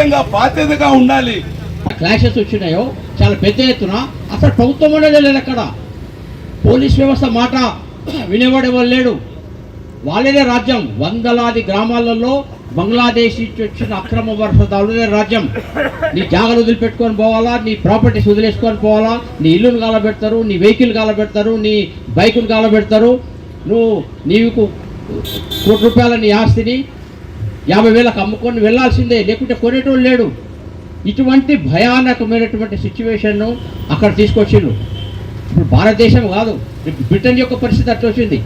ముఖ్యంగా బాధ్యతగా ఉండాలి. క్లాషెస్ వచ్చినాయో చాలా పెద్ద ఎత్తున అసలు ప్రభుత్వం అనేది లేదు అక్కడ. పోలీస్ వ్యవస్థ మాట వినేవాడు ఎవరు లేడు. వాళ్ళదే రాజ్యం. వందలాది గ్రామాలలో బంగ్లాదేశ్ నుంచి వచ్చిన అక్రమ వర్షదారులదే రాజ్యం. నీ జాగలు వదిలిపెట్టుకొని పోవాలా? నీ ప్రాపర్టీస్ వదిలేసుకొని పోవాలా? నీ ఇల్లును గాలబెడతారు నీ వెహికల్ గాలబెడతారు నీ బైకును గాలబెడతారు. నువ్వు నీకు కోటి రూపాయల నీ ఆస్తిని యాభై వేలకు అమ్ముకొని వెళ్ళాల్సిందే. లేకుంటే కొనేటోళ్ళు లేడు. ఇటువంటి భయానకమైనటువంటి సిచ్యువేషన్ను అక్కడ తీసుకొచ్చిండ్రు. ఇప్పుడు భారతదేశం కాదు ఇప్పుడు బ్రిటన్ యొక్క పరిస్థితి అట్లా వచ్చింది.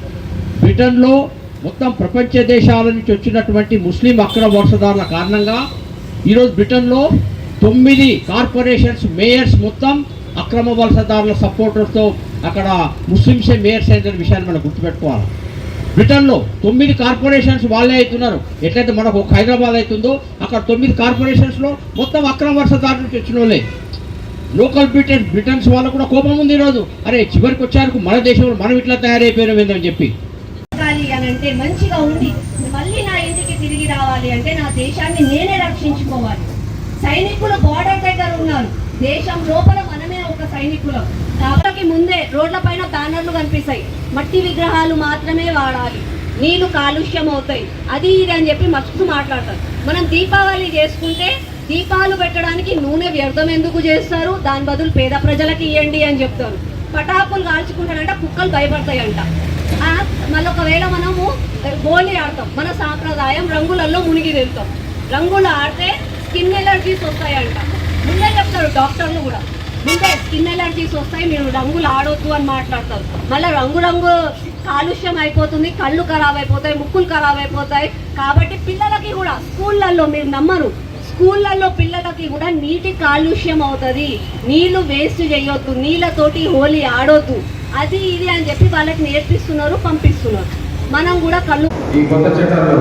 బ్రిటన్లో మొత్తం ప్రపంచ దేశాల నుంచి వచ్చినటువంటి ముస్లిం అక్రమ వరుసదారుల కారణంగా ఈరోజు బ్రిటన్లో తొమ్మిది కార్పొరేషన్స్ మేయర్స్ మొత్తం అక్రమ వలసదారుల సపోర్టర్తో అక్కడ ముస్లింసే మేయర్స్ అయిన విషయాన్ని మనం గుర్తుపెట్టుకోవాలి. బ్రిటన్లో తొమ్మిది కార్పొరేషన్స్ వాళ్ళే అవుతున్నారు. ఎట్లయితే మనకు ఒక హైదరాబాద్ అవుతుందో అక్కడ తొమ్మిది కార్పొరేషన్స్లో మొత్తం అక్రమ వర్షదారుల దాటి వచ్చిన వాళ్ళే. లోకల్ బ్రిటన్ బ్రిటన్స్ వాళ్ళకు కూడా కోపం ఉంది ఈరోజు. అరే చివరికి వచ్చారు మన దేశంలో మనం ఇట్లా తయారైపోయినాం ఏందని చెప్పి. అని అంటే మంచిగా ఉండి మళ్ళీ నా ఇంటికి తిరిగి రావాలి అంటే నా దేశాన్ని నేనే రక్షించుకోవాలి. సైనికులు బార్డర్ దగ్గర ఉన్నారు. దేశం లోపల సైనికులు కాబట్టి ముందే రోడ్ల పైన బ్యానర్లు కనిపిస్తాయి. మట్టి విగ్రహాలు మాత్రమే వాడాలి. నీళ్ళు కాలుష్యం అవుతాయి అది ఇది అని చెప్పి మస్తు మాట్లాడతారు. మనం దీపావళి చేసుకుంటే దీపాలు పెట్టడానికి నూనె వ్యర్థం ఎందుకు చేస్తారు? దాని బదులు పేద ప్రజలకి ఇవ్వండి అని చెప్తారు. పటాకులు కాల్చుకుంటారంట కుక్కలు భయపడతాయంట. అంట మళ్ళీ ఒకవేళ మనము హోలీ ఆడతాం. మన సాంప్రదాయం రంగులలో మునిగి వెళ్తాం. రంగులు ఆడితే స్కిన్ ఎలర్జీస్ వస్తాయంట. ముందే చెప్తారు డాక్టర్లు కూడా. ముందే స్కిన్ ఎలర్జీస్ వస్తాయి మీరు రంగులు ఆడొద్దు అని మాట్లాడతారు. మళ్ళీ రంగు రంగు కాలుష్యం అయిపోతుంది కళ్ళు ఖరాబ్ అయిపోతాయి ముక్కులు ఖరాబ్ అయిపోతాయి. కాబట్టి పిల్లలకి కూడా స్కూళ్ళల్లో మీరు నమ్మరు. స్కూళ్ళల్లో పిల్లలకి కూడా నీటి కాలుష్యం అవుతుంది. నీళ్ళు వేస్ట్ చేయొద్దు నీళ్ళతోటి హోలీ ఆడొద్దు. అది ఇది అని చెప్పి వాళ్ళకి నేర్పిస్తున్నారు పంపిస్తున్నారు. మనం కూడా కళ్ళు ఈ కొత్త చట్టాల్లో